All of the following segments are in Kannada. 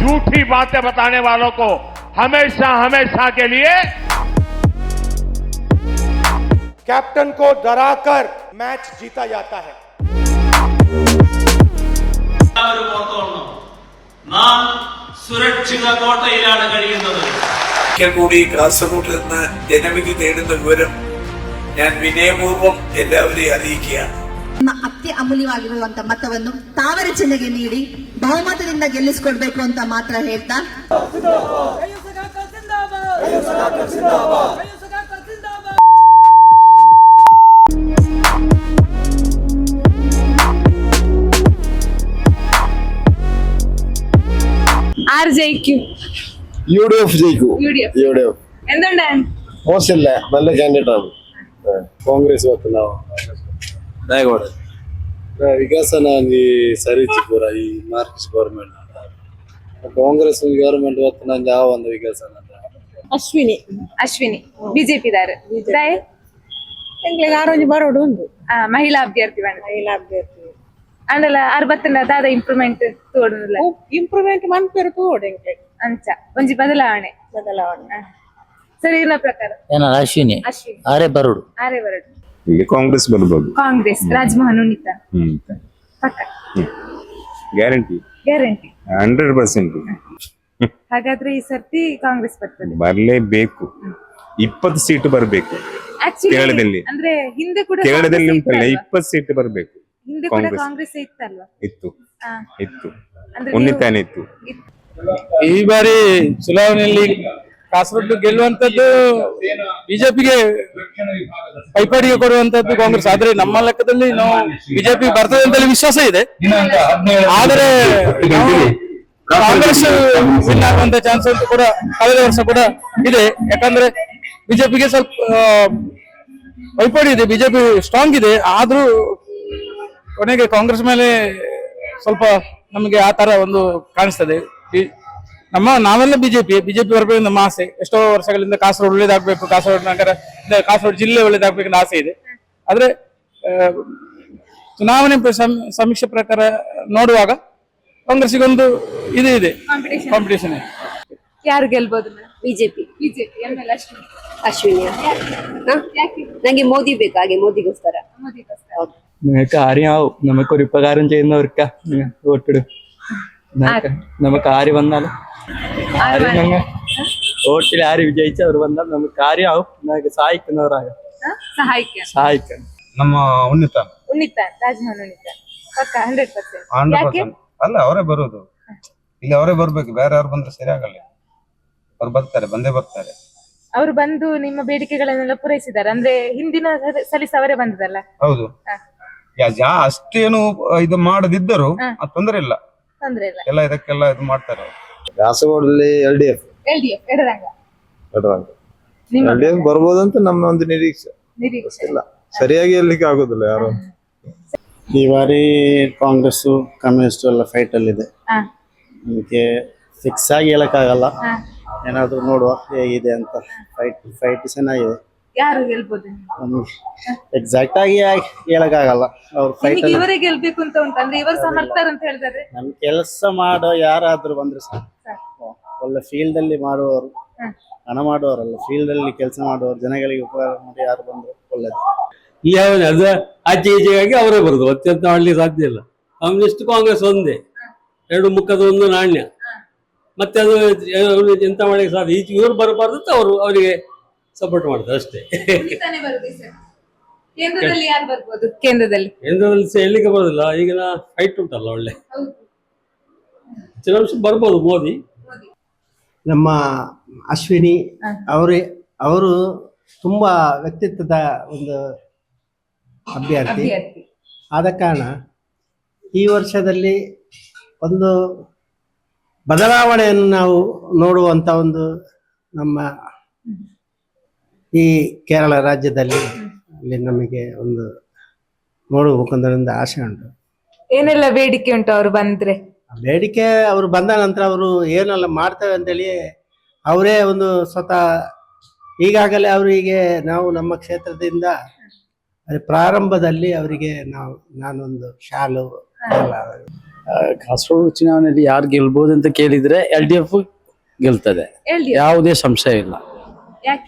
झूठी बातें बताने वालों को हमेशा हमेशा के लिए कैप्टन को डराकर मैच जीता जाता है। സുരക്ഷിത കോട്ടയിലാണ് കഴിയുന്നത്. ഒരിക്കൽ കൂടി കാസർഗോഡ് നിന്ന് ജനവിധി നേടുന്ന വിവരം ഞാൻ വിനയപൂർവം എല്ലാവരെയും അറിയിക്കുകയാണ്. ಅತ್ಯ ಅಮೂಲ್ಯವಾಗಿರುವಂತ ಮತವನ್ನು ತಾವರ ಚಿಹ್ನೆಗೆ ನೀಡಿ ಬಹುಮತದಿಂದ ಗೆಲ್ಲಿಸಿಕೊಡ್ಬೇಕು ಅಂತ ಮಾತ್ರ ಹೇಳ್ತಾ ആര് ജയിക്കും യു ഡി എഫ് ജയിക്കും? യു ഡി എഫ് എന്തുണ്ട്? മോശമില്ല നല്ല കാൻഡിഡേറ്റ് ആണ്. കോൺഗ്രസ് പത്തുണ്ടാവും ನಾವು ನಾಯಗೌಡ ವಿಕಾಸನ ಈ ಸರಿ ಪೂರ ಈ ಮಾರ್ಕ್ಸ್ ಗೌರ್ಮೆಂಟ್ ಕಾಂಗ್ರೆಸ್ ಗೌರ್ಮೆಂಟ್ ಹೊತ್ತು ನಂಗೆ ಯಾವ ಒಂದು ವಿಕಾಸನ ಅಶ್ವಿನಿ. ಅಶ್ವಿನಿ ಬಿಜೆಪಿ ದಾರು. ದಯ ಎಂಗ್ಲಿಗೆ ಆರೋಗ್ಯ ಬರೋಡು ಉಂಟು ಆ, ಮಹಿಳಾ ಅಭ್ಯರ್ಥಿ ಬೇಡ ಮಹಿಳಾ ಅಭ್ಯರ್ಥಿ. ಅಂಡಲ ಅರ್ಬತ್ತನ ದಾದ ಇಂಪ್ರೂವ್ಮೆಂಟ್ ತೋಡುಲ್ಲ ಇಂಪ್ರೂವ್ಮೆಂಟ್ ಮನ್ಪೇರು ತೋಡು ಎಂಕ್ಲೆ ಅಂಚ ಒಂಜಿ ಬದಲಾವಣೆ. ಬದಲಾವಣೆ. ಸರಿ ಇನ್ನ ಪ್ರಕಾರ. ಏನ ಅಶ್ವಿನಿ. ಅಶ್ವಿನಿ. ಆರೇ ಬರುಡು. ಆರೇ ಬರಡು. ಇಲ್ಲಿ ಕಾಂಗ್ರೆಸ್ ಬರ್ಬೋದು. ಕಾಂಗ್ರೆಸ್ ರಾಜಮೋಹನ್ ಹ್ಮ್ ಪಕ್ಕ. ಗ್ಯಾರಂಟಿ? ಗ್ಯಾರಂಟಿ. Hundred percent. ಹಾಗಾದ್ರೆ ಈ ಸರ್ತಿ ಕಾಂಗ್ರೆಸ್ ಬರ್ತದೆ. ಬರಲೇಬೇಕು. ಇಪ್ಪತ್ತು ಸೀಟ್ ಬರಬೇಕು. ಕೇರಳದಲ್ಲಿ. ಅಂದ್ರೆ ಹಿಂದೆ ಕೂಡ ಕೇರಳದಲ್ಲಿ ಉಂಟಲ್ಲ ಇಪ್ಪತ್ತು ಸೀಟ್ ಬರಬೇಕು ಹಿಂದೆ ಕೂಡ ಕಾಂಗ್ರೆಸ್. ಇತ್ತಲ್ವಾ? ಇತ್ತು. ಇತ್ತು. ಅಂದ್ರೆ ಉನ್ನಿತಾನೆ ಇತ್ತು. ಈ ಬಾರಿ ಚುನಾವಣೆಯಲ್ಲಿ ಕಾಸರಗೋಡು ಗೆಲ್ಲುವಂತದ್ದು ಬಿಜೆಪಿಗೆ ಪೈಪಾಡಿಗೆ ಕೊಡುವಂತದ್ದು ಕಾಂಗ್ರೆಸ್. ಆದ್ರೆ ನಮ್ಮ ಲೆಕ್ಕದಲ್ಲಿ ನಾವು ಬಿಜೆಪಿ ಬರ್ತದೆ ಅಂತ ವಿಶ್ವಾಸ ಇದೆ. ಆದರೆ ಕಾಂಗ್ರೆಸ್ ವಿನ್ ಆಗುವಂತ ಚಾನ್ಸ್ ಕೂಡ ಕಳೆದ ವರ್ಷ ಕೂಡ ಇದೆ. ಯಾಕಂದ್ರೆ ಬಿಜೆಪಿಗೆ ಸ್ವಲ್ಪ ಆ, ಪೈಪೋಟಿ ಇದೆ ಬಿಜೆಪಿ ಸ್ಟ್ರಾಂಗ್ ಇದೆ. ಆದ್ರೂ ಕೊನೆಗೆ ಕಾಂಗ್ರೆಸ್ ಮೇಲೆ ಸ್ವಲ್ಪ ನಮಗೆ ಆ ತರ ಒಂದು ಕಾಣಿಸ್ತದೆ. ನಮ್ಮ ನಾವೆಲ್ಲ ಬಿಜೆಪಿ ಬಿಜೆಪಿ ಬರಬೇಕು ನಮ್ಮ ಆಸೆ ಎಷ್ಟೋ ವರ್ಷಗಳಿಂದ ಕಾಸರಗೋಡು ಒಳ್ಳೇದಾಗ್ಬೇಕು ಕಾಸರಗೋಡು ನಗರ ಇಲ್ಲ, ಕಾಸರಗೋಡು ಜಿಲ್ಲೆ ಒಳ್ಳೇದಾಗ್ಬೇಕು ಅನ್ನೋ ಆಸೆ ಇದೆ ಆದ್ರೆ ಆ, ಚುನಾವಣೆ ಪ್ರ- ಸಮ್- ಸಮೀಕ್ಷೆ ಪ್ರಕಾರ ನೋಡುವಾಗ ಕಾಂಗ್ರೆಸ್ಸಿಗೊಂದು ಇದು ಇದೆ Competition. ಕಾಂಪಿಟೇಷನ್ ಯಾರು ಗೆಲ್ಬಹುದು ಬಿಜೆಪಿ ಬಿಜೆಪಿ ಆಮೇಲೆ ಅಶ್ವಿನಿ ಅಶ್ವಿನಿ ಯಾಕೆ ನಂಗೆ ಮೋದಿ ಬೇಕು ಹಾಗೆ ಮೋದಿಗೋಸ್ಕರ മോദിക്കോസ്കര. നിങ്ങൾക്ക് അറിയാവും നമുക്കൊരു ഉപകാരം ചെയ്യുന്നവർക്കാ വോട്ടിടും നമുക്ക് നമുക്ക് ആര് വന്നാലും ആര് ഞങ്ങൾ വോട്ടിൽ ആര് വിജയിച്ച് അവർ വന്നാൽ നമുക്ക് കാര്യമാവും നമുക്ക് സഹായിക്കുന്നവരാകും ಹ? ಸಹಾಯಕ್ಕೆ സഹായിക്കണം ನಮ್ಮ ಉನ್ನತ ಉನ್ನಿತ ರಾಜಮೋಹನ್ ಉನ್ನಿತ ಪಕ್ಕ ಹಂಡ್ರೆಡ್ ಪರ್ಸೆಂಟ್ ಹಂಡ್ರೆಡ್ ಯಾಕೆ ಪರ್ಸೆಂಟ್ ಅಲ್ಲ ಅವರೇ ಬರೋದು ಇಲ್ಲಿ ಅವರೇ ಬರ್ಬೇಕು ಬೇರೆ ಯಾರು ಬಂದ್ರೆ ಸರಿ ಆಗಲ್ಲ ಅವ್ರು ಬರ್ತಾರೆ ಬಂದೇ ಬರ್ತಾರೆ ಅವರು ಬಂದು ನಿಮ್ಮ ಬೇಡಿಕೆಗಳನ್ನೆಲ್ಲ ಪೂರೈಸಿದ್ದಾರೆ ಅಂದ್ರೆ ಹಿಂದಿನ ಸಲ- ಸಲಿಸ ಅವರೇ ಬಂದದಲ್ಲ ಹೌದು ಹ. ಯಾ- ಯಾ ಅಷ್ಟೇನು ಇದು ಮಾಡದಿದ್ದರು ಹ. ಅದ್ ತೊಂದರೆ ಇಲ್ಲ ತೊಂದ್ರೆ ಇಲ್ಲ ಎಲ್ಲ ಇದಕ್ಕೆಲ್ಲ ಇದು ಮಾಡ್ತಾರೆ ಅವ್ರು. ಕಾಸರಗೋಡಲ್ಲಿ L D F L D F ಎಡರಂಗ ನಿಮ್ಮ ಎಲ್ ಡಿ ಎಫ್ ಬರ್ಬೋದು ಅಂತ ನಮ್ಮ ಒಂದು ನಿರೀಕ್ಷೆ. ನಿರೀಕ್ಷೆ. ಇಲ್ಲ ಸರಿಯಾಗಿ ಹೇಳಲಿಕ್ಕೆ ಆಗೋದಿಲ್ಲ ಯಾರು ಈ ಬಾರಿ ಕಾಂಗ್ರೆಸ್ ಕಮ್ಯುನಿಸ್ಟ್ ಎಲ್ಲ ಫೈಟ್ ಅಲ್ಲಿ ಇದೆ. ಅದಕ್ಕೆ ಫಿಕ್ಸ್ ಆಗಿ ಹೇಳಕ್ಕಾಗಲ್ಲ. ಆಗಲ್ಲ ಏನಾದ್ರೂ ನೋಡುವ ಹೇಗಿದೆ ಅಂತ. ಫೈಟ್ ಫೈಟ್ ಚೆನ್ನಾಗಿದೆ. ಯಾರು ಗೆಲ್ಬೋದು ಎಕ್ಸಾಕ್ಟ್ ಆಗಿ ಹೇಳಕ್ಕಾಗಲ್ಲ. ಅವ್ರ ಫೈಟ್ ನಿಮಗೆ ಇವರೇ ಗೆಲ್ಬೇಕು ಅಂತ ಉಂಟು? ಅಂದ್ರೆ ಇವರು ಸಮರ್ಥರು ಅಂತ ಹೇಳಿದಾರೆ ನಮ್ ಕೆಲಸ ಮಾಡೋ ಯಾರಾದ್ರೂ ಬಂದ್ರೆ ಸಾಕು. ಒಳ್ಳೆ ಫೀಲ್ಡ್ ಅಲ್ಲಿ ಮಾಡುವವರು ಹ. ಹಣ ಮಾಡುವವರಲ್ಲ. ಫೀಲ್ಡ್ ಅಲ್ಲಿ ಕೆಲಸ ಮಾಡುವವರು ಜನಗಳಿಗೆ ಉಪಕಾರ ಮಾಡಿ ಯಾರು ಬಂದ್ರು ಒಳ್ಳೇದು. ಯಾವನ ಅದು ಆಚೆ ಈಚೆಗಾಗಿ ಅವರೇ ಬರುದು. ಅತ್ಯಂತ ಮಾಡ್ಲಿಕ್ಕೆ ಸಾಧ್ಯ ಇಲ್ಲ. ಕಮ್ಯುನಿಸ್ಟ್ ಕಾಂಗ್ರೆಸ್ ಒಂದೇ. ಎರಡು ಮುಖದ ಒಂದು ನಾಣ್ಯ. ಮತ್ತೆ ಅದು ಅವ್ರು ಎಂತ ಮಾಡ್ಲಿಕ್ಕೆ ಸಾಧ್ಯ? ಈಚೆಗೆ ಇವ್ರು ಬರಬಾರ್ದು ಅವರು ಅವರಿಗೆ ಸಪೋರ್ಟ್ ಮಾಡ್ತಾರೆ ಅಷ್ಟೇ. ಕೇಂದ್ರದಲ್ಲಿ ಯಾರು ಬರ್ಬೋದು? ಕೇಂದ್ರದಲ್ಲಿ. ಕೇಂದ್ರದಲ್ಲಿ ಸಹ ಹೇಳಲಿಕ್ಕೆ ಬರೋದಿಲ್ಲ ಈಗಿನ ಫೈಟ್ ಉಂಟಲ್ಲ ಒಳ್ಳೆ. ಹೌದು. ಬರ್ಬೋದು ಮೋದಿ. ನಮ್ಮ ಅಶ್ವಿನಿ ಅವರೇ ಅವರು ತುಂಬಾ ವ್ಯಕ್ತಿತ್ವದ ಒಂದು ಅಭ್ಯರ್ಥಿ. ಅಭ್ಯರ್ಥಿ. ಆದ ಕಾರಣ ಈ ವರ್ಷದಲ್ಲಿ ಒಂದು ಬದಲಾವಣೆಯನ್ನು ನಾವು ನೋಡುವಂತ ಒಂದು ನಮ್ಮ ಈ ಕೇರಳ ರಾಜ್ಯದಲ್ಲಿ ಅಲ್ಲಿ ನಮಗೆ ಒಂದು ನೋಡಬೇಕಂದ್ರಿಂದ ಒಂದು ಆಸೆ ಉಂಟು. ಏನೆಲ್ಲ ಬೇಡಿಕೆ ಉಂಟು ಅವರು ಬಂದ್ರೆ? ಬೇಡಿಕೆ ಅವರು ಬಂದ ನಂತರ ಅವರು ಏನೆಲ್ಲ ಮಾಡ್ತೇವೆ ಅಂತೇಳಿ ಅವರೇ ಒಂದು ಸ್ವತಃ ಈಗಾಗಲೇ ಅವರಿಗೆ ನಾವು ನಮ್ಮ ಕ್ಷೇತ್ರದಿಂದ ಪ್ರಾರಂಭದಲ್ಲಿ ಅವರಿಗೆ ನಾವು ನಾನೊಂದು ಶಾಲು ಎಲ್ಲ ಕಾಸರಗೋಡು ಚುನಾವಣೆಯಲ್ಲಿ ಯಾರು ಗೆಲ್ಬಹುದು ಅಂತ ಕೇಳಿದ್ರೆ ಎಲ್ ಡಿ ಎಫ್ ಗೆಲ್ತದೆ. LDF. ಯಾವುದೇ ಸಂಶಯ ಇಲ್ಲ.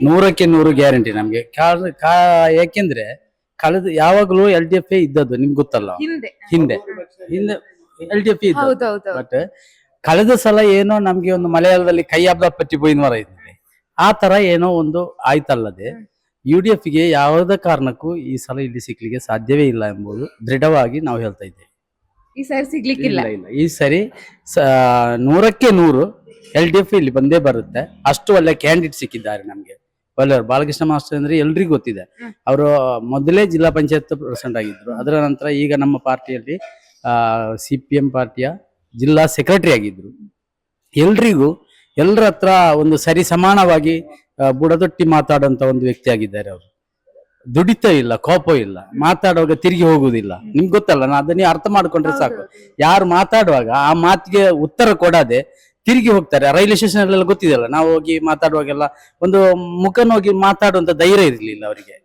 ನೂರಕ್ಕೆ ನೂರು ಗ್ಯಾರಂಟಿ ನಮ್ಗೆ. ಕಾರಣ ಕಾ ಯಾಕೆಂದ್ರೆ ಕಳೆದ ಯಾವಾಗಲೂ ಎಲ್ ಡಿ ಎಫ್ ಇದ್ದದ್ದು ನಿಮ್ಗೆ ಗೊತ್ತಲ್ಲ? ಹಿಂದೆ. ಹಿಂದೆ. ಹಿಂದೆ. ಎಲ್ ಡಿ ಎಫ್ ಇದ್ದದ್ದು. ಹೌದೌದು ಬಟ್ ಕಳೆದ ಸಲ ಏನೋ ನಮ್ಗೆ ಒಂದು ಮಲಯಾಳದಲ್ಲಿ ಕೈ ಹಬ್ಬ ಪಟ್ಟಿ ಮರ ಇದ್ವಿ ಆ ತರ ಏನೋ ಒಂದು ಆಯ್ತಲ್ಲದೆ ಯು ಡಿ ಎಫ್ಗೆ ಯಾವುದೇ ಕಾರಣಕ್ಕೂ ಈ ಸಲ ಇಲ್ಲಿ ಸಿಕ್ಲಿಕ್ಕೆ ಸಾಧ್ಯವೇ ಇಲ್ಲ ಎಂಬುದು ದೃಢವಾಗಿ ನಾವು ಹೇಳ್ತಾ ಇದ್ದೇವೆ. ಈ ಸಾರಿ ಸಿಗ್ಲಿಕ್ಕಿಲ್ಲ. ಇಲ್ಲ ಇಲ್ಲ. ಈ ಸರಿ ಸ- ನೂರಕ್ಕೆ ನೂರು ಎಲ್ ಡಿ ಎಫ್ ಇಲ್ಲಿ ಬಂದೇ ಬರುತ್ತೆ. ಅಷ್ಟು ಒಳ್ಳೆ ಕ್ಯಾಂಡಿಡೇಟ್ ಸಿಕ್ಕಿದ್ದಾರೆ ನಮ್ಗೆ. ಒಳ್ಳೆಯವರು ಬಾಲಕೃಷ್ಣ ಮಾಸ್ಟರ್ ಅಂದ್ರೆ ಎಲ್ರಿಗೂ ಗೊತ್ತಿದೆ. ಅವರು ಮೊದಲೇ ಜಿಲ್ಲಾ ಪಂಚಾಯತ್ ಪ್ರೆಸಿಡೆಂಟ್ ಆಗಿದ್ರು. ಅದರ ನಂತರ ಈಗ ನಮ್ಮ ಪಾರ್ಟಿಯಲ್ಲಿ ಸಿ ಪಿ ಎಂ ಪಾರ್ಟಿಯ ಜಿಲ್ಲಾ ಸೆಕ್ರೆಟರಿ ಆಗಿದ್ರು. ಎಲ್ರಿಗೂ ಎಲ್ಲರ ಹತ್ರ ಒಂದು ಸರಿ ಸಮಾನವಾಗಿ ಬುಡದೊಟ್ಟಿ ಮಾತಾಡುವಂತ ಒಂದು ವ್ಯಕ್ತಿ ಆಗಿದ್ದಾರೆ ಅವರು. ದುಡಿತ ಇಲ್ಲ ಕೋಪ ಇಲ್ಲ. ಮಾತಾಡುವಾಗ ತಿರುಗಿ ಹೋಗುವುದಿಲ್ಲ. ನಿಮ್ಗೆ ಗೊತ್ತಲ್ಲ ನಾ ಅದನ್ನ ಅರ್ಥ ಮಾಡ್ಕೊಂಡ್ರೆ ಸಾಕು. ಯಾರು ಮಾತಾಡುವಾಗ ಆ ಮಾತಿಗೆ ಉತ್ತರ ಕೊಡದೆ ತಿರುಗಿ ಹೋಗ್ತಾರೆ. ರೈಲ್ವೆ ಸ್ಟೇಷನ್ ಅಲ್ಲೆಲ್ಲ ಗೊತ್ತಿದೆಯಲ್ಲ? ನಾವು ಹೋಗಿ ಮಾತಾಡುವಾಗೆಲ್ಲ ಒಂದು ಮುಖನ ಹೋಗಿ ಮಾತಾಡುವಂತ ಧೈರ್ಯ ಇರಲಿಲ್ಲ ಅವರಿಗೆ.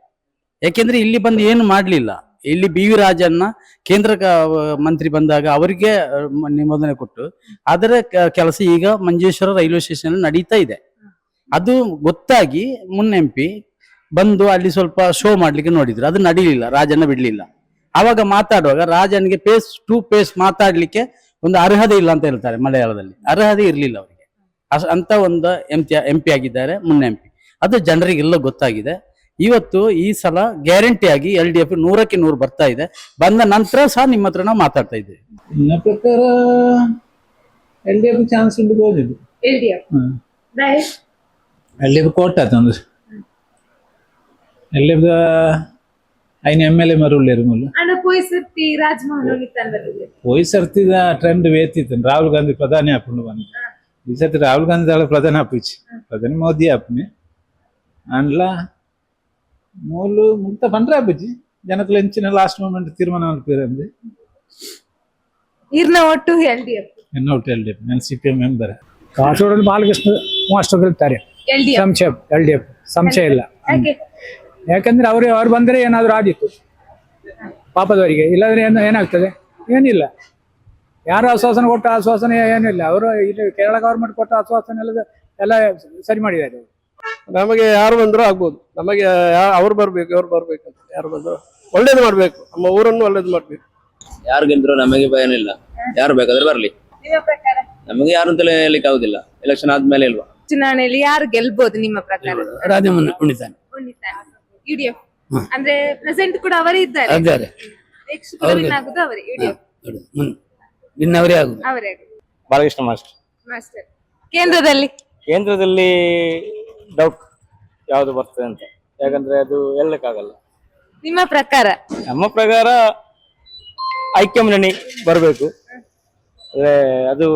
ಯಾಕೆಂದ್ರೆ ಇಲ್ಲಿ ಬಂದು ಏನು ಮಾಡ್ಲಿಲ್ಲ. ಇಲ್ಲಿ ಬಿ ವಿ ರಾಜಣ್ಣ ಕೇಂದ್ರ ಮಂತ್ರಿ ಬಂದಾಗ ಅವರಿಗೆ ನಿಮೋದನೆ ಕೊಟ್ಟು, ಅದರ ಕೆಲಸ ಈಗ ಮಂಜೇಶ್ವರ ರೈಲ್ವೆ ಸ್ಟೇಷನ್ ನಡೀತಾ ಇದೆ. ಅದು ಗೊತ್ತಾಗಿ ಮುನ್ ಬಂದು ಅಲ್ಲಿ ಸ್ವಲ್ಪ ಶೋ ಮಾಡ್ಲಿಕ್ಕೆ ನೋಡಿದ್ರು. ಅದು ನಡೀಲಿಲ್ಲ. ರಾಜಣ್ಣ ಬಿಡ್ಲಿಲ್ಲ. ಆವಾಗ ಮಾತಾಡುವಾಗ ರಾಜನಿಗೆ ಪೇಸ್ ಟು ಪೇಸ್ ಮಾತಾಡ್ಲಿಕ್ಕೆ ಒಂದು ಅರ್ಹತೆ ಇಲ್ಲ ಅಂತ ಹೇಳ್ತಾರೆ ಮಲಯಾಳದಲ್ಲಿ. ಅರ್ಹತೆ ಇರಲಿಲ್ಲ ಅವರಿಗೆ. ಅಸ್- ಅಂತ ಒಂದು ಎಂ ಎಂ ಪಿ ಆಗಿದ್ದಾರೆ ಮುನ್ನ ಎಂ ಪಿ ಅದು ಜನರಿಗೆಲ್ಲ ಗೊತ್ತಾಗಿದೆ. ಇವತ್ತು ಈ ಸಲ ಗ್ಯಾರಂಟಿ ಆಗಿ ಎಲ್ ಡಿ ಎಫ್ ನೂರಕ್ಕೆ ನೂರು ಬರ್ತಾ ಇದೆ. ಬಂದ ನಂತರ ಸಹ ನಿಮ್ಮ ಹತ್ರ ನಾವು ಮಾತಾಡ್ತಾ ಇದ್ದೇವೆ. ನನ್ನ ಪ್ರಕಾರ ಎಲ್ ಡಿ ಎಫ್ ಚಾನ್ಸ್ ಉಂಟು L D F L D F ಕೋಟ ತಂದು. ಎಲ್ ಡಿ ಎಫ್ ಐನ ಎಮ್ ಎಲ್ ಎ ಮರುಳ್ಳೇರು ಮುಲ್ಲ ಅಣ್ಣ ಪೋಯ್ಸರ್ತಿ ರಾಜಮೋಹನ್ ಉಳಿತಂದ್ರೆ ಹೋಯ್ ಸರ್ತಿದ ಟ್ರೆಂಡ್ ವೇತಿತ್ತು ರಾಹುಲ್ ಗಾಂಧಿ ಪ್ರಧಾನಿ ಆಪುಂಡು ಬಂದು ಈ ಸರ್ತಿ ರಾಹುಲ್ ಗಾಂಧಿ ದಾಳ ಪ್ರಧಾನಿ ಆಪಿಚ್ಚಿ ಪ್ರಧಾನಿ ಮೋದಿ ಆಪುನೆ ಅಂಡ್ಲ ಮೂಲು ಮುಕ್ತ ಪಂಡ್ರೆ ಆಪಿಚ್ಚಿ ಜನಕ್ಕಲು ಹೆಂಚಿನ ಲಾಸ್ಟ್ ಮೂಮೆಂಟ್ ತೀರ್ಮಾನ ಮಲ್ಪಿರಂದು ಇರ್ನ ಒಟ್ಟು L D F ಎನ್ನೌಟ್ L D F ನಾನು C P M member Kasaragod Balakrishna master ಗೆಲ್ತಾರೆ ಎಲ್ ಡಿ ಎಫ್ ಸಂಶಯ ಎಲ್ ಡಿ ಎಫ್ ಸಂಶಯ ಇಲ್ಲ ಯಾಕೆ ಯಾಕಂದ್ರೆ ಅವರು ಅವ್ರು ಬಂದ್ರೆ ಏನಾದ್ರು ಆದಿತ್ತು ಪಾಪದವರಿಗೆ. ಇಲ್ಲಾಂದ್ರೆ ಏನು ಏನಾಗ್ತದೆ? ಏನಿಲ್ಲ. ಯಾರು ಆಶ್ವಾಸನೆ ಕೊಟ್ಟ ಆಶ್ವಾಸನೆ ಏನಿಲ್ಲ ಅವರು ಇಲ್ಲಿ ಕೇರಳ ಗವರ್ಮೆಂಟ್ ಕೊಟ್ಟ ಆಶ್ವಾಸನೆ ಎಲ್ಲ ಎಲ್ಲ ಸರಿ ಮಾಡಿದ್ದಾರೆ ನಮಗೆ ಯಾರು ಬಂದರೂ ಆಗ್ಬೋದು. ನಮಗೆ ಅವ್ರು ಬರ್ಬೇಕು ಅವ್ರು ಬರ್ಬೇಕು ಅಂತ. ಯಾರು ಬಂದ್ರು ಒಳ್ಳೇದು ಮಾಡ್ಬೇಕು. ನಮ್ಮ ಊರನ್ನು ಒಳ್ಳೇದು ಮಾಡ್ಬೇಕು. ಯಾರು ಗೆದ್ರು ನಮಗೆ ಭಯನಿಲ್ಲ ಯಾರು ಬೇಕಾದ್ರೆ ಬರ್ಲಿ. ನಮಗೆ ಯಾರು ಅಂತಲೇ ಹೇಳಲಿಕ್ಕೆ ಆಗುದಿಲ್ಲ. ಎಲೆಕ್ಷನ್ ಆದ್ಮೇಲೆ ಇಲ್ವಾ? ಚುನಾವಣೆಯಲ್ಲಿ ಯಾರು ಗೆಲ್ಬಹುದು ನಿಮ್ಮ ಪ್ರಕಾರ? ರಾಜಮನ್ ಉಳಿತಾನೆ ಯು ಅಂದ್ರೆ ಪ್ರೆಸೆಂಟ್ ಕೂಡ ಅವರೇ ಇದ್ದಾರೆ. ಇದ್ದಾರೆ. ನೆಕ್ಸ್ಟ್ ಕೂಡ win ಆಗುದು ಅವರೇ ಯು ಡಿ ಎಫ್ ಆಗುದು. ಅವರೇ ಬಾಲಕೃಷ್ಣ ಮಾಸ್ಟರ್. ಮಾಸ್ಟರ್. ಕೇಂದ್ರದಲ್ಲಿ? ಕೇಂದ್ರದಲ್ಲಿ ಡೌಟ್ ಯಾವುದು ಬರ್ತದೆ ಅಂತ. ಯಾಕಂದ್ರೆ ಅದು ಹೇಳಕ್ಕಾಗಲ್ಲ ನಿಮ್ಮ ಪ್ರಕಾರ? ನಮ್ಮ ಪ್ರಕಾರ ಐಕ್ಯ ಮುನ್ನಣಿ ಬರಬೇಕು. ಅಂದ್ರೆ ಅದು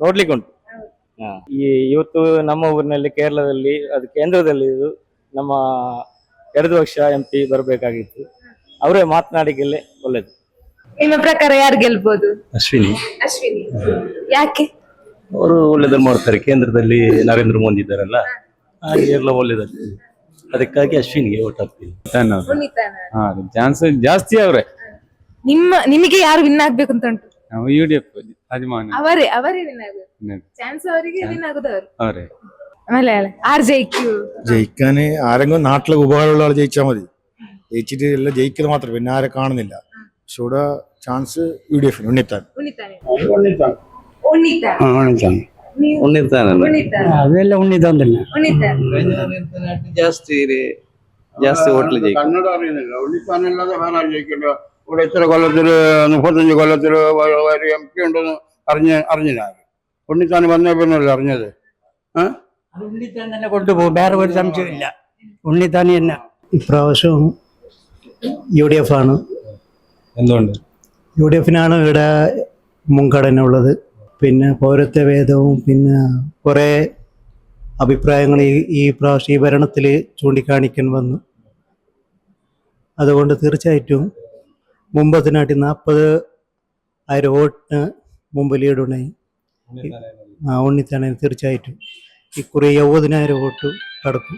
ನೋಡ್ಲಿಕ್ಕೆ ಉಂಟು. ಹಾ. ಈ ಇವತ್ತು ನಮ್ಮ ಊರಿನಲ್ಲಿ ಕೇರಳದಲ್ಲಿ ಅದು ಕೇಂದ್ರದಲ್ಲಿ ಇದು ನಮ್ಮ ಎರಡು ವರ್ಷ ಎಂ ಪಿ ಬರಬೇಕಾಗಿತ್ತು. ಅವರೇ ಮಾತನಾಡಿ ಗೆಲ್ಲೆ ಒಳ್ಳೇದು. ನಿಮ್ಮ ಪ್ರಕಾರ ಯಾರು ಗೆಲ್ಬಹುದು ಅಶ್ವಿನಿ. ಅಶ್ವಿನಿ. ಯಾಕೆ? ಅವರು ಒಳ್ಳೇದನ್ನು ಮಾಡ್ತಾರೆ. ಕೇಂದ್ರದಲ್ಲಿ ನರೇಂದ್ರ ಮೋದಿ ಇದ್ದಾರಲ್ಲ ಹಾಗೆ ಎಲ್ಲ ಒಳ್ಳೇದಾಗ್ತದೆ ಅದಕ್ಕಾಗಿ ಅಶ್ವಿನಿಗೆ ಓಟ್ ಹಾಕ್ತೀನಿ. ಚಾನ್ಸ್ ಜಾಸ್ತಿ ಅವ್ರೆ. ನಿಮ್ಮ ನಿಮಗೆ ಯಾರು ವಿನ್ ಆಗ್ಬೇಕು ಅಂತ ಉಂಟು? ನಾವು ಯು ಎಫ್ ಅವರೇ ಅವರೇ ವಿನ್ ಆಗ್ಬೇಕು. ಚಾನ್ಸ್ ಅವರಿಗೆ ವಿನ್ ಅವರೇ. മലയാളം ആർ ജയിക്കൂ ജയിക്കാൻ ആരെങ്കിലും നാട്ടിലെ ഉപകാരമുള്ള ആൾ ജയിച്ചാൽ മതി ജയിച്ചിട്ട് എല്ലാം ജയിക്കുന്നത് മാത്രം പിന്നെ ആരെ കാണുന്നില്ല പക്ഷെ ഇവിടെ ചാൻസ് യു ഡി എഫിന് ഉണ്ണിത്താൻ ಉಣ್ಣಿತಾನೆ ಉಣ್ಣಿತಾನೆ ನೀವು ಉಣ್ಣಿತಾನೆ ಅದೆಲ್ಲ ಉಣ್ಣಿದಂದಿಲ್ಲ ಉಣ್ಣಿತಾನೆ ಜಾಸ್ತಿ ಜಾಸ್ತಿ ಹೋಟ್ಲು ಜೈ കന്നഡ അറിയുന്നില്ല ഉണ്ണിത്താനല്ലാതെ വേറെ ആരും ജയിക്കില്ല ഇവിടെ ഇത്ര കൊല്ലത്തില് മുപ്പത്തഞ്ച് കൊല്ലത്തില് ഒരു എം പി ഉണ്ടെന്ന് അറിഞ്ഞ് അറിഞ്ഞില്ല ആരും. ഉണ്ണിത്താൻ വന്നേ പിന്നല്ലേ അറിഞ്ഞത് ഉണ്ണിത്താൻ തന്നെ കൊണ്ടുപോകും. വേറെ ഒരു സംശയമില്ല ഉണ്ണിത്താൻ തന്നെ. ഇപ്രാവശ്യം യു ഡി എഫ് ആണ്. എന്തുകൊണ്ട്? യു ഡി എഫിനാണ് ഇവിടെ മുൻഗണന ഉള്ളത് പിന്നെ പൗരത്വ ഭേദവും പിന്നെ കുറേ അഭിപ്രായങ്ങൾ ഈ ഈ പ്രാവശ്യം ഈ ഭരണത്തിൽ ചൂണ്ടിക്കാണിക്കാൻ വന്നു. അതുകൊണ്ട് തീർച്ചയായിട്ടും മുമ്പത്തിനാട്ടി നാൽപ്പത് ആയിരം വോട്ടിന് മുമ്പ് ലീഡുണ്ടായി ആ ഉണ്ണിത്താണെങ്കിൽ തീർച്ചയായിട്ടും. ഇക്കുറി എഴുപതിനായിരം വോട്ട് കടക്കും.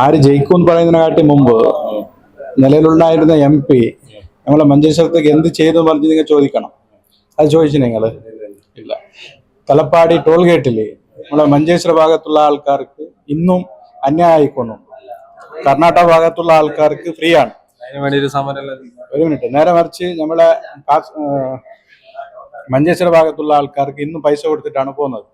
ആര് ജയിക്കും എന്ന് പറയുന്നതിനെക്കാട്ടി മുമ്പ് നിലവിലുണ്ടായിരുന്ന എം പി നമ്മളെ മഞ്ചേശ്വരത്തേക്ക് എന്ത് ചെയ്തു പറഞ്ഞ് നിങ്ങൾ ചോദിക്കണം. അത് ചോദിച്ചു നിങ്ങൾ ഇല്ല. തലപ്പാടി ടോൾ ഗേറ്റിൽ നമ്മളെ മഞ്ചേശ്വര ഭാഗത്തുള്ള ആൾക്കാർക്ക് ഇന്നും അന്യായിക്കൊന്നു കർണാടക ഭാഗത്തുള്ള ആൾക്കാർക്ക് ഫ്രീ ആണ് ഒരു മിനിറ്റ്. നേരെ മറിച്ച് നമ്മളെ മഞ്ചേശ്വര ഭാഗത്തുള്ള ആൾക്കാർക്ക് ഇന്നും പൈസ കൊടുത്തിട്ടാണ് പോകുന്നത്.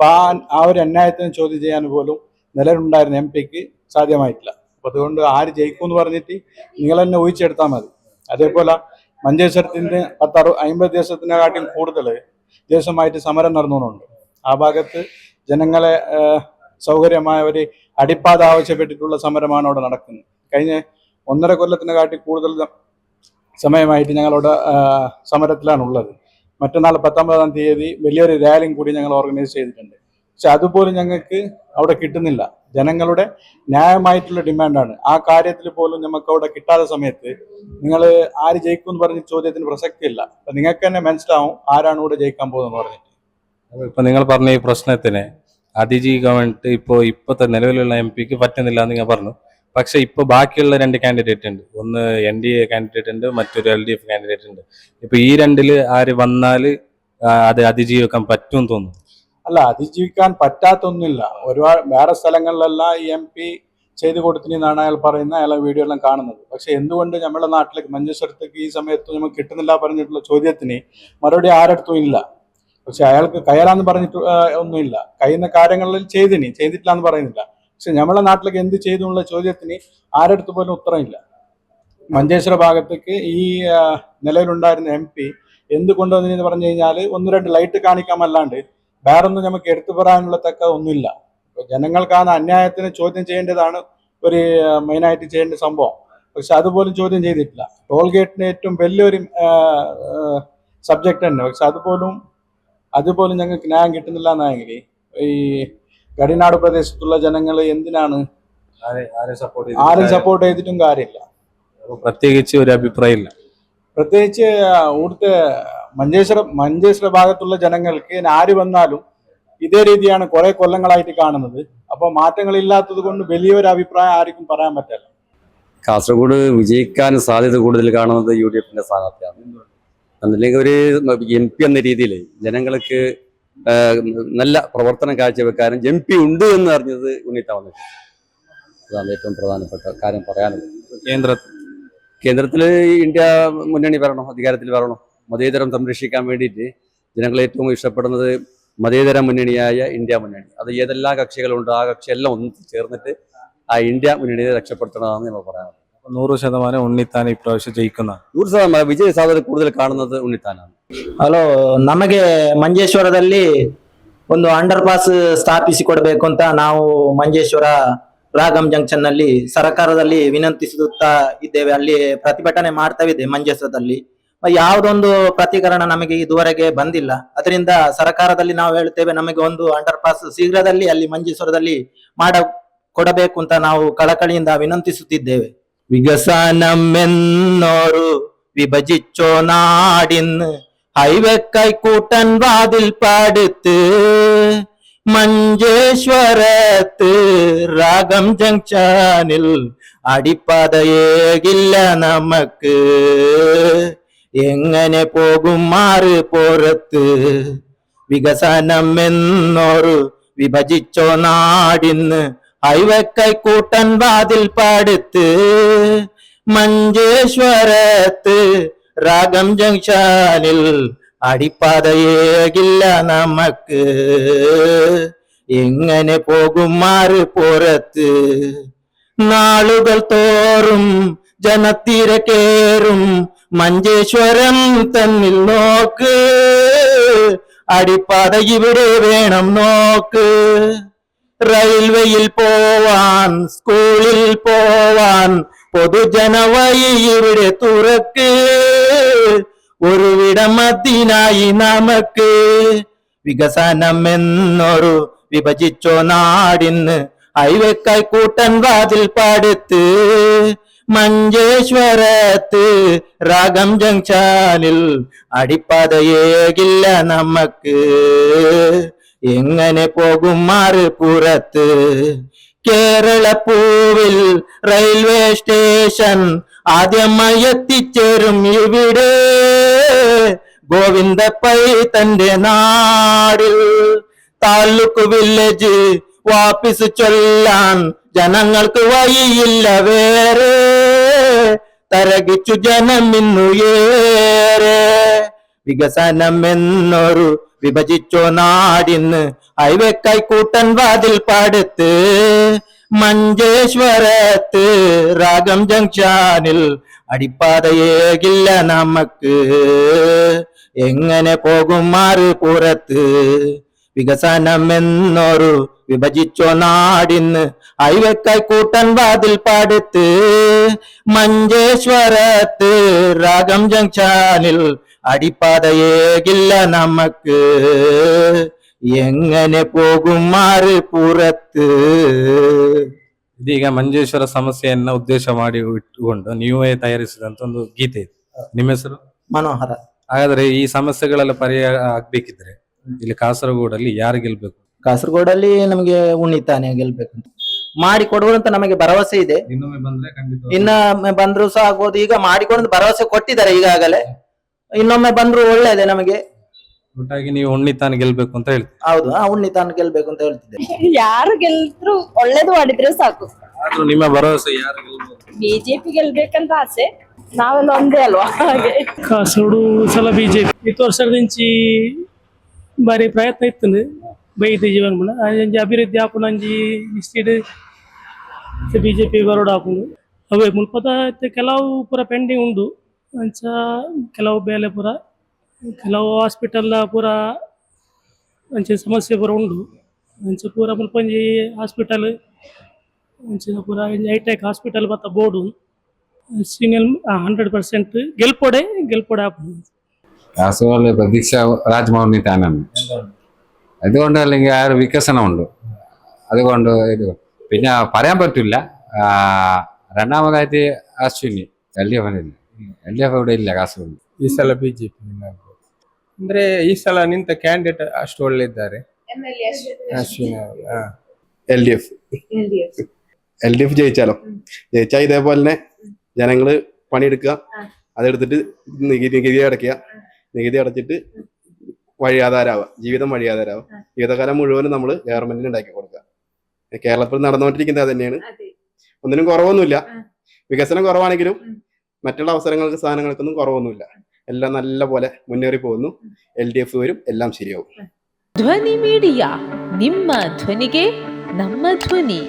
അപ്പൊ ആ ആ ഒരു അന്യായത്തിന് ചോദ്യം ചെയ്യാൻ പോലും നിലവിലുണ്ടായിരുന്ന എം പിക്ക് സാധ്യമായിട്ടില്ല. അപ്പൊ അതുകൊണ്ട് ആര് ജയിക്കും എന്ന് പറഞ്ഞിട്ട് നിങ്ങൾ തന്നെ ഊഹിച്ചെടുത്താൽ മതി. അതേപോലെ മഞ്ചേശ്വരത്തിന്റെ പത്തറു അമ്പത് ദിവസത്തിനെക്കാട്ടിയും കൂടുതൽ ദിവസമായിട്ട് സമരം നടന്നുകൊണ്ടുണ്ട് ആ ഭാഗത്ത് ജനങ്ങളെ സൗകര്യമായ ഒരു അടിപ്പാത ആവശ്യപ്പെട്ടിട്ടുള്ള സമരമാണ് അവിടെ നടക്കുന്നത്. കഴിഞ്ഞ ഒന്നര കൊല്ലത്തിനെ കാട്ടി കൂടുതൽ സമയമായിട്ട് ഞങ്ങളുടെ സമരത്തിലാണ് സമരത്തിലാണുള്ളത്. മറ്റന്നാൾ പത്തൊമ്പതാം തീയതി വലിയൊരു റാലിയും കൂടി ഞങ്ങൾ ഓർഗനൈസ് ചെയ്തിട്ടുണ്ട്. പക്ഷെ അതുപോലും ഞങ്ങൾക്ക് അവിടെ കിട്ടുന്നില്ല. ജനങ്ങളുടെ ന്യായമായിട്ടുള്ള ഡിമാൻഡാണ് ആ കാര്യത്തിൽ പോലും നമുക്ക് അവിടെ കിട്ടാത്ത സമയത്ത് നിങ്ങൾ ആര് ജയിക്കും എന്ന് പറഞ്ഞ ചോദ്യത്തിന് പ്രസക്തിയില്ല. അപ്പം നിങ്ങൾക്ക് തന്നെ മനസ്സിലാവും ആരാണ് ഇവിടെ ജയിക്കാൻ പോകുന്നത് പറഞ്ഞിട്ട്. ഇപ്പം നിങ്ങൾ പറഞ്ഞ ഈ പ്രശ്നത്തിന് അതിജി ഗവൺമെന്റ് ഇപ്പോൾ ഇപ്പോഴത്തെ നിലവിലുള്ള എം പിക്ക് പറ്റുന്നില്ല എന്ന് ഞാൻ പറഞ്ഞു. പക്ഷെ ഇപ്പൊ ബാക്കിയുള്ള രണ്ട് കാൻഡിഡേറ്റ് ഉണ്ട്. ഒന്ന് എൻ ഡി എ കാൻഡിഡേറ്റ് ഉണ്ട് മറ്റൊരു എൽ ഡി എഫ് കാൻഡിഡേറ്റ് ഉണ്ട്. ഇപ്പൊ ഈ രണ്ടിൽ ആര് വന്നാൽ അത് അതിജീവിക്കാൻ പറ്റും തോന്നുന്നു? അല്ല അതിജീവിക്കാൻ പറ്റാത്തൊന്നുമില്ല. ഒരുപാട് വേറെ സ്ഥലങ്ങളിലെല്ലാം ഈ എം പി ചെയ്തു കൊടുത്തിനാണ് അയാൾ പറയുന്ന അയാളെ വീഡിയോ എല്ലാം കാണുന്നത്. പക്ഷെ എന്തുകൊണ്ട് നമ്മുടെ നാട്ടിലേക്ക് മഞ്ചേശ്വരത്തേക്ക് ഈ സമയത്ത് നമുക്ക് കിട്ടുന്നില്ല പറഞ്ഞിട്ടുള്ള ചോദ്യത്തിന് മറുപടി ആരടുത്തും ഇല്ല. പക്ഷെ അയാൾക്ക് കയറാന്ന് പറഞ്ഞിട്ട് ഒന്നുമില്ല. കഴിയുന്ന കാര്യങ്ങളിൽ ചെയ്തിനി ചെയ്തിട്ടില്ല എന്ന് പറയുന്നില്ല. പക്ഷെ നമ്മളെ നാട്ടിലേക്ക് എന്ത് ചെയ്തു എന്നുള്ള ചോദ്യത്തിന് ആരെടുത്ത് പോലും ഉത്തരമില്ല. മഞ്ചേശ്വര ഭാഗത്തേക്ക് ഈ നിലവിലുണ്ടായിരുന്ന എം പി എന്ത് കൊണ്ടുവന്നെന്ന് പറഞ്ഞു കഴിഞ്ഞാൽ ഒന്ന് രണ്ട് ലൈറ്റ് കാണിക്കാമല്ലാണ്ട് വേറൊന്നും നമുക്ക് എടുത്തു പറയാനുള്ള തക്ക ഒന്നുമില്ല. ഇപ്പൊ ജനങ്ങൾക്കാണ് അന്യായത്തിന് ചോദ്യം ചെയ്യേണ്ടതാണ് ഒരു മെയിനായിട്ട് ചെയ്യേണ്ട സംഭവം. പക്ഷെ അതുപോലും ചോദ്യം ചെയ്തിട്ടില്ല. ടോൾ ഗേറ്റിന് ഏറ്റവും വലിയൊരു സബ്ജക്റ്റ് തന്നെ. പക്ഷെ അതുപോലും അതുപോലും ഞങ്ങൾക്ക് ന്യായം കിട്ടുന്നില്ല എന്നാണെങ്കിൽ ഈ ഗടിനാട് പ്രദേശത്തുള്ള ജനങ്ങൾ എന്തിനാണ് ആരെ സപ്പോർട്ട് ആരും സപ്പോർട്ട് ചെയ്തിട്ടും കാര്യമില്ല. പ്രത്യേകിച്ച് ഒരു അഭിപ്രായം ഇല്ല പ്രത്യേകിച്ച് ഇവിടുത്തെ മഞ്ചേശ്വര മഞ്ചേശ്വര ഭാഗത്തുള്ള ജനങ്ങൾക്ക് ആര് വന്നാലും ഇതേ രീതിയാണ് കുറെ കൊല്ലങ്ങളായിട്ട് കാണുന്നത്. അപ്പൊ മാറ്റങ്ങളില്ലാത്തത് കൊണ്ട് വലിയൊരു അഭിപ്രായം ആർക്കും പറയാൻ പറ്റില്ല. കാസർഗോഡ് വിജയിക്കാൻ സാധ്യത കൂടുതൽ കാണുന്നത് യു ഡി എഫിന്റെ സ്ഥാനാർത്ഥിയാണ്. അതല്ലെങ്കിൽ ഒരു എം പി എന്ന രീതിയിൽ ജനങ്ങൾക്ക് നല്ല പ്രവർത്തനം കാഴ്ചവെക്കാനും എം പി ഉണ്ട് എന്ന് അറിഞ്ഞത് ഉണ്ണിത്താവുന്നു അതാണ് ഏറ്റവും പ്രധാനപ്പെട്ട കാര്യം പറയാനുള്ളത്. കേന്ദ്ര കേന്ദ്രത്തിൽ ഇന്ത്യ മുന്നണി വരണോ അധികാരത്തിൽ വരണോ. മതേതരം സംരക്ഷിക്കാൻ വേണ്ടിയിട്ട് ജനങ്ങൾ ഏറ്റവും ഇഷ്ടപ്പെടുന്നത് മതേതര മുന്നണിയായ ഇന്ത്യ മുന്നണി. അത് ഏതെല്ലാം കക്ഷികളുണ്ടോ ആ കക്ഷിയെല്ലാം ഒന്ന് ചേർന്നിട്ട് ആ ഇന്ത്യ മുന്നണിയെ രക്ഷപ്പെടുത്തണമെന്ന് നമ്മൾ പറയാം നൂറ് ശതമാനം ഉണ്ണിത്താൻ ഇപ്രാവശ്യം ജയിക്കുന്നതാണ് ನೂರು ಸಾವಿರ ವಿಜಯ ಸಾವಿರ ಕೂಡಲೇ ಕಾಣುന്നത് ಉಣ್ಣಿತಾನ ಹಲೋ ನಮಗೆ ಮಂಜೇಶ್ವರದಲ್ಲಿ ಒಂದು ಅಂಡರ್ ಪಾಸ್ ಸ್ಥಾಪಿಸಿಕೊಡಬೇಕು ಅಂತ ನಾವು ಮಂಜೇಶ್ವರ ರಾಗಂ ಜಂಕ್ಷನ್ನಲ್ಲಿ ಸರ್ಕಾರದಲ್ಲಿ ವಿನಂತಿಸುತ್ತಾ ಇದ್ದೇವೆ. ಅಲ್ಲಿ ಪ್ರತಿಭಟನೆ ಮಾಡ್ತಾ ಇದೆ ಮಂಜೇಶ್ವರದಲ್ಲಿ ಯಾವುದೊಂದು ಪ್ರತಿಕರಣ ನಮಗೆ ಇದುವರೆಗೆ ಬಂದಿಲ್ಲ. ಅದರಿಂದ ಸರ್ಕಾರದಲ್ಲಿ ನಾವು ಹೇಳ್ತೇವೆ ನಮಗೆ ಒಂದು ಅಂಡರ್ ಪಾಸ್ ಶೀಘ್ರದಲ್ಲಿ ಅಲ್ಲಿ ಮಂಜೇಶ್ವರದಲ್ಲಿ ಮಾಡ ಕೊಡಬೇಕು ಅಂತ ನಾವು ಕಳಕಳಿಯಿಂದ ವಿನಂತಿಸುತ್ತಿದ್ದೇವೆ. വികസനമെന്നോരു വിഭജിച്ചോ നാടിന്ന്. ഹൈവേക്കായി കൂട്ടൻ വാതിൽ പാടുത്ത് മഞ്ചേശ്വരത്ത് രാഗം ജംഗ്ഷനിൽ അടിപ്പാതയേകില്ല നമുക്ക്. എങ്ങനെ പോകും മാറ് പുറത്ത് വികസനം എന്നോരു വിഭജിച്ചോ നാടിന്ന്. ഹൈവേക്കായി കൂട്ടൻ വാതിൽ പാടുത്ത് മഞ്ചേശ്വരത്ത് രാഗം ജംഗ്ഷനിൽ അടിപ്പാതയേകില്ല നമുക്ക് എങ്ങനെ പോകും മാറ് പുറത്ത് നാളുകൾ തോറും ജനത്തിരക്കേറും മഞ്ചേശ്വരം തന്നിൽ നോക്ക് അടിപ്പാത ഇവിടെ വേണം നോക്ക് റെയിൽവേയിൽ പോവാൻ സ്കൂളിൽ പോവാൻ പൊതുജനവഴി ഇവിടെ തുറക്ക്. ഒരുവിടം നമുക്ക് വികസനം എന്നൊരു വിഭജിച്ചോ നാടിന്ന് ഹൈവേക്കായി കൂട്ടൻ വാതിൽ പാടുത്ത്. മഞ്ചേശ്വരത്ത് രാഗം ജംഗ്ഷനിൽ അടിപ്പാതയേകില്ല നമുക്ക്. എങ്ങനെ പോകും മാറി പുറത്ത് കേരള പൂവിൽ റെയിൽവേ സ്റ്റേഷൻ ആദ്യമായി എത്തിച്ചേരും ഇവിടെ. ഗോവിന്ദ പൈ തന്റെ നാടിൽ താലൂക്ക് വില്ലേജ് വാപ്പിസ് ചൊല്ലാൻ ജനങ്ങൾക്ക് വഴിയില്ല വേറെ. തരകിച്ചു ജനം ഇന്നു ഏറെ വികസനം എന്നൊരു വിഭജിച്ചോ നാടിന്ന് ഹൈവേ കൂട്ടൻ വാതിൽ പാടത്ത് മഞ്ചേശ്വരത്ത് രാഗം ജംഗ്ഷാനിൽ അടിപ്പാതയേകില്ല നമുക്ക്. എങ്ങനെ പോകും മാറി പുറത്ത് വികസനം എന്നൊരു വിഭജിച്ചോ നാടിന്ന് ഐവക്കായി കൂട്ടൻ വാതിൽ പാടത്ത് മഞ്ചേശ്വരത്ത് രാഗം ജംഗ്ഷനിൽ അടിപ്പാതയേകില്ല നമുക്ക് എങ്ങനെ പോകും മാറ് പുറത്ത് ಇದೀಗ ಮಂಜೇಶ್ವರ ಸಮಸ್ಯೆಯನ್ನ ಉದ್ದೇಶ ಮಾಡಿ ಇಟ್ಟುಕೊಂಡು ನೀವೇ ತಯಾರಿಸಿದಂತ ಒಂದು ಗೀತೆ ಇದೆ ನಿಮ್ಮ ಹೆಸರು ಮನೋಹರ ಹಾಗಾದ್ರೆ ಈ ಸಮಸ್ಯೆಗಳೆಲ್ಲ ಪರಿಹಾರ ಆಗ್ಬೇಕಿದ್ರೆ ಇಲ್ಲಿ ಕಾಸರಗೋಡಲ್ಲಿ ಯಾರು ಗೆಲ್ಬೇಕು ಕಾಸರಗೋಡಲ್ಲಿ ನಮಗೆ ಉಣ್ಣಿತಾನೆ ಗೆಲ್ಬೇಕು ಅಂತ ಮಾಡಿ ಕೊಡುವಂತ ನಮಗೆ ಭರವಸೆ ಇದೆ ಇನ್ನೊಮ್ಮೆ ಬಂದ್ರೆ ಖಂಡಿತ ಇನ್ನ ಬಂದ್ರು ಸಹ ಆಗ್ಬೋದು ಈಗ ಮಾಡಿಕೊಂಡು ಭರವಸೆ ಕೊಟ್ಟಿದ್ದಾರೆ ಈಗಾಗಲೇ ಇನ್ನೊಮ್ಮೆ ಬಂದ್ರು ಒಳ್ಳೇದೆ ನಮಗೆ. ಒಟ್ಟಾಗಿ ನೀವು ಉಣ್ಣಿತಾನೆ ಗೆಲ್ಬೇಕು ಅಂತ ಹೇಳ್ತೀವಿ ಹೌದು ಆ ಉಣ್ಣಿತಾನ ಗೆಲ್ಬೇಕು ಅಂತ ಹೇಳ್ತಿದ್ದೆ. ಯಾರು ಗೆಲ್ದ್ರು ಒಳ್ಳೇದು ಮಾಡಿದ್ರೆ ಸಾಕು. ಆದ್ರೂ ನಿಮ್ಮ ಭರವಸೆ ಯಾರು ಗೆಲ್ಬೇಕು? ಬಿಜೆಪಿ ಗೆಲ್ಬೇಕಂತ ಆಸೆ ನಾವೆಲ್ಲ ಒಂದೇ ಅಲ್ವಾ? ಹಾಗೆ. ಕಾಸರಗೋಡು ಸಲ ಬಿಜೆಪಿ. ಇತ್ತು ವರ್ಷದ నుంచి ಬಾರಿ ಪ್ರಯತ್ನ ಇತ್ತು ಬೈದ ಜೀವನ ಮನ. ಅಂಜಿ ಅಭಿವೃದ್ಧಿ ಆಪುನ ಅಂಜಿ ಇಸ್ಟಿಡ್ ಬಿಜೆಪಿ ಬರೋಡ್ ಆಪುಂಡು ಅವೇ ಮುಲ್ಪದ ಕೆಲವು ಪೂರ ಪೆಂಡಿಂಗ್ ಉಂಡು. ಅಂಚ ಕೆಲವು ಬೇಲೆ ಪೂರ ಕೆಲವು ಹಾಸ್ಪಿಟಲ್ ಪೂರ ಅಂಚೆ ಸಮಸ್ಯೆ ಪೂರ ಉಂಡು ಅಂಚ ಪೂರ ಮುಲ್ಪಂಜಿ ಹಾಸ್ಪಿಟಲ್ ಅಂಚ ಪೂರ ಹೈಟೆಕ್ ಹಾಸ್ಪಿಟಲ್ ಬತ್ತ ಬೋರ್ಡು സീനിയൽ ഹൺഡ്രഡ് പെർസെന്റ് ഗെൽപ്പോടെ ഗെൽപ്പോടെ കാസർഗോഡ് പ്രതീക്ഷ രാജ്മോഹൻ താനാണ് അതുകൊണ്ട് അല്ലെങ്കിൽ ആ ഒരു വികസനമുണ്ട് അതുകൊണ്ട് ഇത് പിന്നെ പറയാൻ പറ്റില്ല ആ, രണ്ടാമതായിട്ട് Ashwini L D എഫിനില്ല L D F ഇവിടെ ഇല്ല കാസർഗോഡ് ಈ ಸಲ ಬಿಜೆಪಿ ಅಂದ್ರೆ ಈ ಸಲ ನಿಂತ ಕ್ಯಾಂಡಿಡೇಟ್ ಅಷ್ಟು ಒಳ್ಳೆ ಇದ್ದಾರೆ ಅಶ್ವಿನಿ ಅವರು L D F L D F ജയിച്ചാലോ ജയിച്ചാൽ ഇതേപോലെ തന്നെ ജനങ്ങള് പണിയെടുക്കുക അതെടുത്തിട്ട് നികുതി നികുതി അടയ്ക്കുക നികുതി അടച്ചിട്ട് വഴിയാധാരാവുക ജീവിതം വഴിയാധാരാവുക ജീവിതകാലം മുഴുവനും നമ്മൾ ഗവൺമെന്റിന് ഉണ്ടാക്കി കൊടുക്കുക കേരളത്തിൽ നടന്നുകൊണ്ടിരിക്കുന്നത് അത് തന്നെയാണ് ഒന്നിനും കുറവൊന്നുമില്ല വികസനം കുറവാണെങ്കിലും മറ്റുള്ള അവസരങ്ങൾക്ക് സാധനങ്ങൾക്കൊന്നും കുറവൊന്നുമില്ല എല്ലാം നല്ല പോലെ മുന്നേറി പോകുന്നു എൽ ഡി എഫ് വരും എല്ലാം ശരിയാവും ಧ್ವನಿ ಮೀಡಿಯಾ ನಿಮ್ಮ ಧ್ವನಿಗೆ ನಮ್ಮ ಧ್ವನಿ